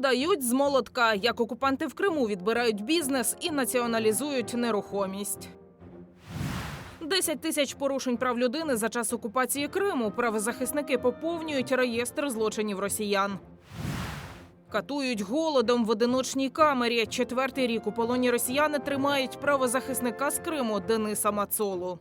Подають з молотка, як окупанти в Криму відбирають бізнес і націоналізують нерухомість. 10 тисяч порушень прав людини за час окупації Криму. Правозахисники поповнюють реєстр злочинів росіян. Катують голодом в одиночній камері. Четвертий рік у полоні росіяни тримають правозахисника з Криму Дениса Мацолу.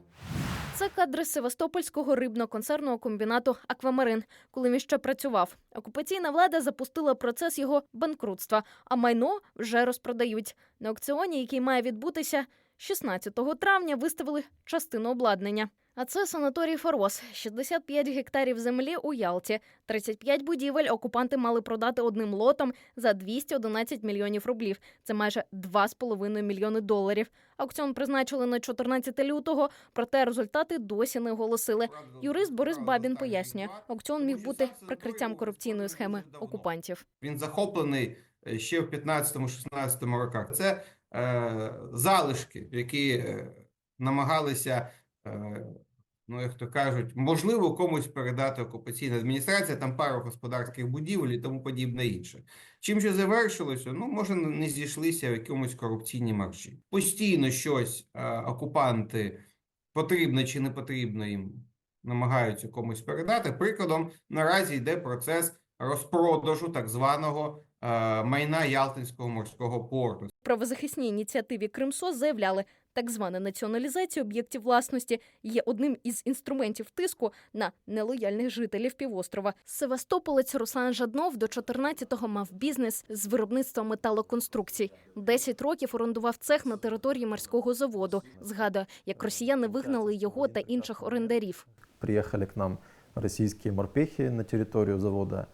Це кадри Севастопольського рибно-концерного комбінату Аквамарин, коли він ще працював. Окупаційна влада запустила процес його банкрутства, а майно вже розпродають. На аукціоні, який має відбутися 16 травня, виставили частину обладнання. А це санаторій Форос, 65 гектарів землі у Ялті. 35 будівель окупанти мали продати одним лотом за 211 мільйонів рублів. Це майже 2,5 мільйони доларів. Аукціон призначили на 14 лютого, проте результати досі не оголосили. Юрист Борис Бабін пояснює, аукціон міг бути прикриттям корупційної схеми окупантів. Він захоплений е, ще в 15-16 роках. Це залишки, які е, намагалися, е, ну як то кажуть, можливо, комусь передати окупаційна адміністрація, там пару господарських будівель і тому подібне інше. Чим же завершилося? Ну, може, не зійшлися в якомусь корупційній марші. Постійно щось е, окупанти потрібно чи не потрібно їм намагаються комусь передати. Прикладом наразі йде процес розпродажу так званого е, майна Ялтинського морського порту. Правозахисній ініціативі Кримсо заявляли, так звана націоналізація об'єктів власності є одним із інструментів тиску на нелояльних жителів півострова. Севастополець Руслан Жаднов до 14-го мав бізнес з виробництва металоконструкцій. 10 років орендував цех на території морського заводу. Згадує, як росіяни вигнали його та інших орендарів. приехали к нам российские морпехи на территорию завода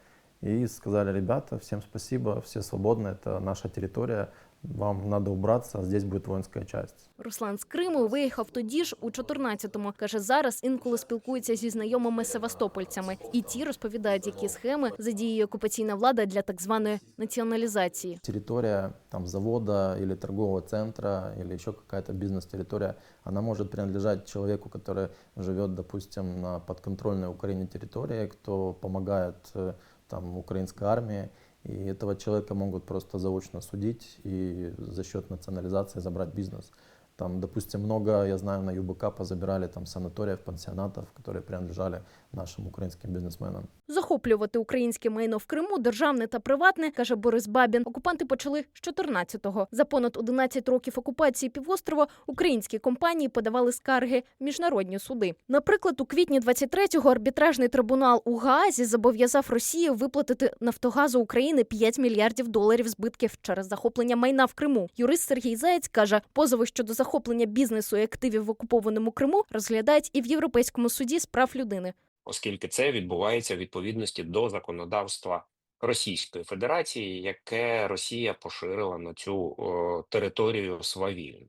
и сказали, ребята, всем спасибо, все свободны, это наша территория, вам надо убраться, здесь будет воинская часть. Руслан з Криму виїхав тоді ж у 14-му. Каже, зараз інколи спілкується зі знайомими севастопольцями, і ті розповідають, які схеми задіює окупаційна влада для так званої націоналізації. Территория там, завода или торгового центра или еще какая-то бизнес-территория, она может принадлежать человеку, который живет, допустим, на подконтрольной Украине территории, кто помогает э, там, украинской армии, и этого человека могут просто заочно судить и за счет национализации забрать бизнес. Там, допустим, много, я знаю, на ЮБК позабирали там санаториев, пансионатов, которые принадлежали нашим украинским бизнесменам. Захоплювати українське майно в Криму, державне та приватне, каже Борис Бабін. Окупанти почали з 14-го. За понад 11 років окупації півострова українські компанії подавали скарги в міжнародні суди. Наприклад, у квітні 23-го арбітражний трибунал у Гаазі зобов'язав Росію виплатити Нафтогазу України 5 мільярдів доларів збитків через захоплення майна в Криму. Юрист Сергій Заєць каже, позови щодо захоплення бізнесу і активів в окупованому Криму розглядають і в Європейському суді з прав людини. оскільки це відбувається в відповідності до законодавства Російської Федерації, яке Росія поширила на цю о, територію свавілля.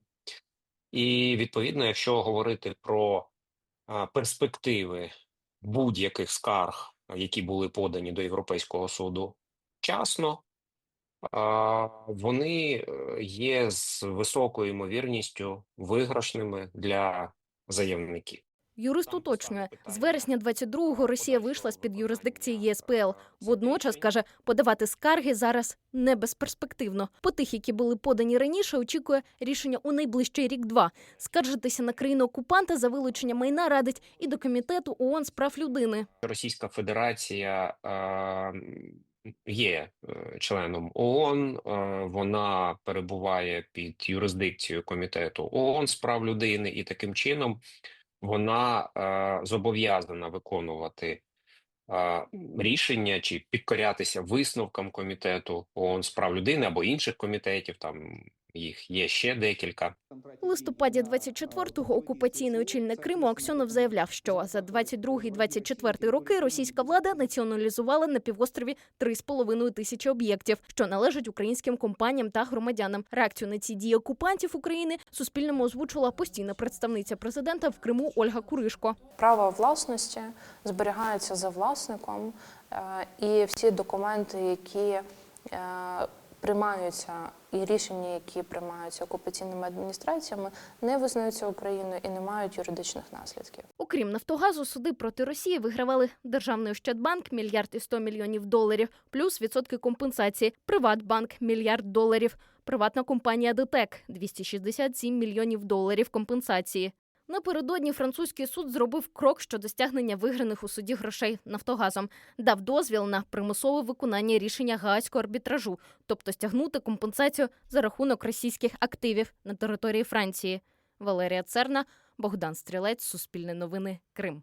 І відповідно, якщо говорити про а, перспективи будь-яких скарг, які були подані до Європейського суду вчасно, вони е, є з високою ймовірністю виграшними для заявників. Юрист уточнює, з вересня 22-го Росія вийшла з під юрисдикції ЄСПЛ. Водночас каже, подавати скарги зараз не безперспективно. По тих, які були подані раніше, очікує рішення у найближчий рік-два. Скаржитися на країну окупанта за вилучення майна радить і до комітету ООН з прав людини. Російська Федерація е, є е, членом ООН, е, вона перебуває під юрисдикцією комітету ООН з прав людини, і таким чином вона е, зобов'язана виконувати рішення чи підкорятися висновкам комітету ООН з прав людини або інших комітетів. Там їх є ще декілька. У листопаді 24-го окупаційний очільник Криму Аксьонов заявляв, що за 22-24 роки російська влада націоналізувала на півострові 3,5 тисячі об'єктів, що належать українським компаніям та громадянам. Реакцію на ці дії окупантів України Суспільному озвучила постійна представниця президента в Криму Ольга Куришко. Право власності зберігається за власником, е, і всі документи, які е, приймаються і рішення, які приймаються окупаційними адміністраціями, не визнаються Україною і не мають юридичних наслідків. Окрім Нафтогазу, суди проти Росії вигравали Державний Ощадбанк мільярд і 100 мільйонів доларів, плюс відсотки компенсації, Приватбанк мільярд доларів, приватна компанія ДТЕК 267 мільйонів доларів компенсації. Напередодні французький суд зробив крок щодо стягнення виграних у суді грошей Нафтогазом, дав дозвіл на примусове виконання рішення Гаазького арбітражу, тобто стягнути компенсацію за рахунок російських активів на території Франції. Валерія Церна, Богдан Стрілець, Суспільне новини, Крим.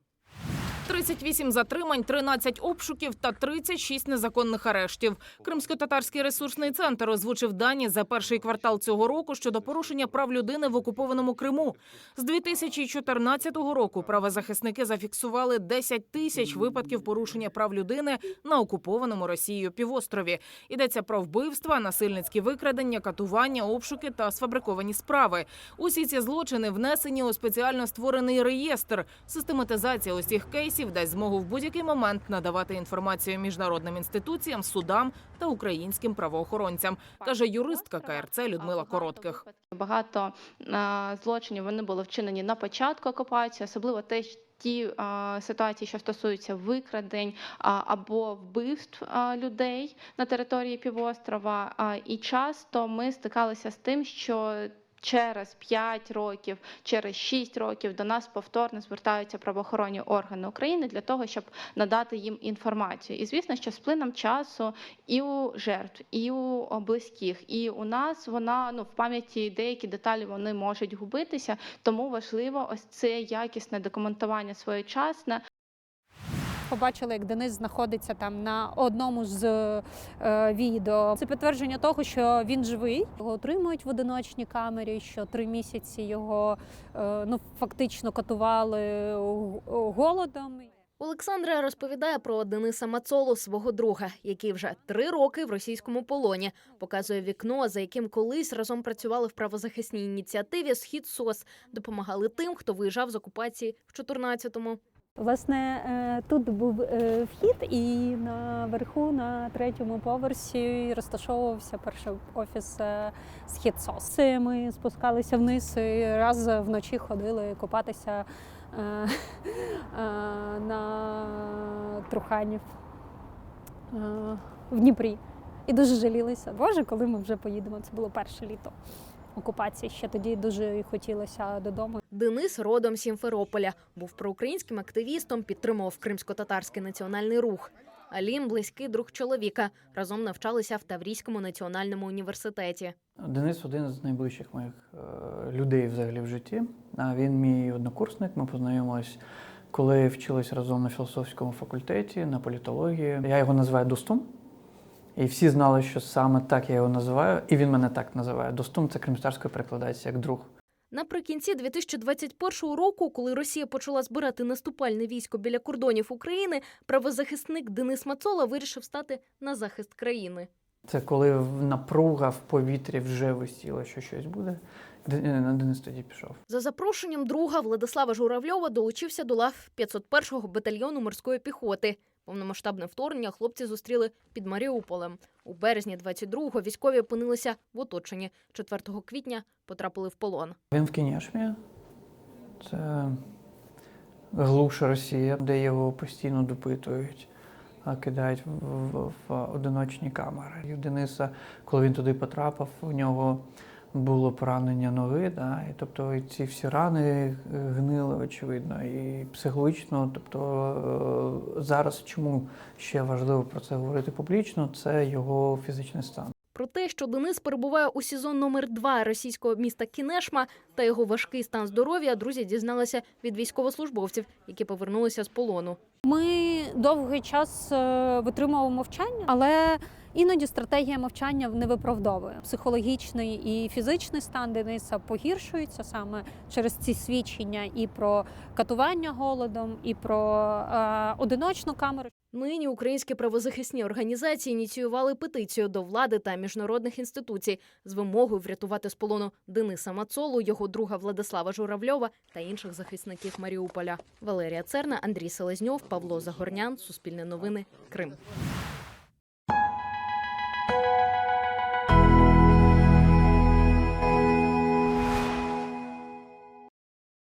38 затримань, 13 обшуків та 36 незаконних арештів. Кримсько-татарський ресурсний центр озвучив дані за перший квартал цього року щодо порушення прав людини в окупованому Криму. З 2014 року правозахисники зафіксували 10 тисяч випадків порушення прав людини на окупованому Росією півострові. Йдеться про вбивства, насильницькі викрадення, катування, обшуки та сфабриковані справи. Усі ці злочини внесені у спеціально створений реєстр. Систематизація усіх кейсів дасть змогу в будь-який момент надавати інформацію міжнародним інституціям, судам та українським правоохоронцям, каже юристка КРЦ Людмила Коротких. Багато злочинів вони були вчинені на початку окупації, особливо те, ті а, ситуації, що стосуються викрадень а, або вбивств а, людей на території півострова. А, і часто ми стикалися з тим, що Через 5 років, через 6 років до нас повторно звертаються правоохоронні органи України для того, щоб надати їм інформацію. І звісно, що з плином часу і у жертв, і у близьких, і у нас вона ну в пам'яті деякі деталі вони можуть губитися. Тому важливо ось це якісне документування своєчасне. Побачили, як Денис знаходиться там на одному з е, відео. Це підтвердження того, що він живий. Його отримують в одиночній камері. Що три місяці його е, ну фактично катували голодом. Олександра розповідає про Дениса Мацолу, свого друга, який вже три роки в російському полоні. Показує вікно, за яким колись разом працювали в правозахисній ініціативі Схід СОС, допомагали тим, хто виїжджав з окупації в 14-му. Власне, е, тут був е, вхід, і наверху, на третьому поверсі, розташовувався перший офіс е, «Східсос». Ми спускалися вниз і раз вночі ходили купатися на Труханів в Дніпрі. І дуже жалілися. Боже, коли ми вже поїдемо? Це було перше літо окупації. Ще тоді дуже хотілося додому. Денис родом з Сімферополя, був проукраїнським активістом, підтримував кримсько-татарський національний рух. Алім близький друг чоловіка. Разом навчалися в Таврійському національному університеті. Денис один з найближчих моїх е, людей взагалі в житті. А він мій однокурсник. Ми познайомились, коли вчились разом на філософському факультеті, на політології. Я його називаю Достум. І всі знали, що саме так я його називаю, і він мене так називає. Достум це кримстарською перекладається як друг. Наприкінці 2021 року, коли Росія почала збирати наступальне військо біля кордонів України, правозахисник Денис Мацола вирішив стати на захист країни. Це коли напруга в повітрі вже висіла, що щось буде. Ден- Денис тоді пішов. За запрошенням друга Владислава Журавльова долучився до лав 501-го батальйону морської піхоти. Повномасштабне вторгнення хлопці зустріли під Маріуполем. У березні 22-го військові опинилися в оточенні. 4 квітня потрапили в полон. Він в Кінешмі. Це глуша Росія, де його постійно допитують, кидають в, в, в одиночні камери. І Дениса, коли він туди потрапив, у нього було поранення ноги, да, і тобто і ці всі рани гнили, очевидно, і психологічно. Тобто е, зараз чому ще важливо про це говорити публічно, це його фізичний стан. Про те, що Денис перебуває у СІЗО номер 2 російського міста Кінешма та його важкий стан здоров'я, друзі дізналися від військовослужбовців, які повернулися з полону. Ми довгий час е, витримували мовчання, але іноді стратегія мовчання не виправдовує. Психологічний і фізичний стан Дениса погіршується саме через ці свідчення і про катування голодом, і про е, одиночну камеру. Нині українські правозахисні організації ініціювали петицію до влади та міжнародних інституцій з вимогою врятувати з полону Дениса Мацолу, його друга Владислава Журавльова та інших захисників Маріуполя. Валерія Церна, Андрій Селезньов, Павло Загорнян, Суспільне новини, Крим.